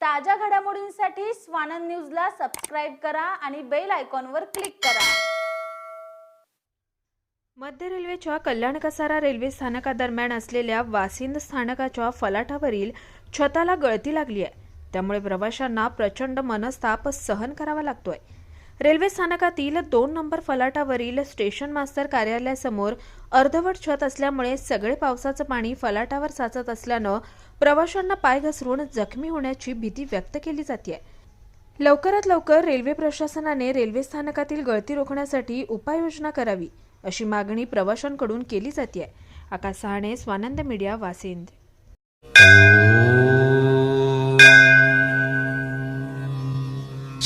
ताज्या घडामोडींसाठी स्वानंद न्यूजला सबस्क्राईब करा आणि बेल आयकॉनवर क्लिक करा. मध्य रेल्वेच्या कल्याण कसारा रेल्वे स्थानकादरम्यान असलेल्या वासिंद स्थानकाच्या फलाटावरील छताला गळती लागली आहे. त्यामुळे प्रवाशांना प्रचंड मनस्ताप सहन करावा लागतोय. रेल्वे स्थानकातील दोन नंबर फलाटावरील स्टेशन मास्तर कार्यालयासमोर अर्धवट छत असल्यामुळे सगळे पावसाचं पाणी फलाटावर साचत असल्यानं प्रवाशांना पाय घसरून जखमी होण्याची भीती व्यक्त केली जाते लवकरात लवकर रेल्वे प्रशासनाने रेल्वे स्थानकातील गळती रोखण्यासाठी उपाययोजना करावी अशी मागणी प्रवाशांकडून केली जाते Akash Sahane Swanand media Vasind.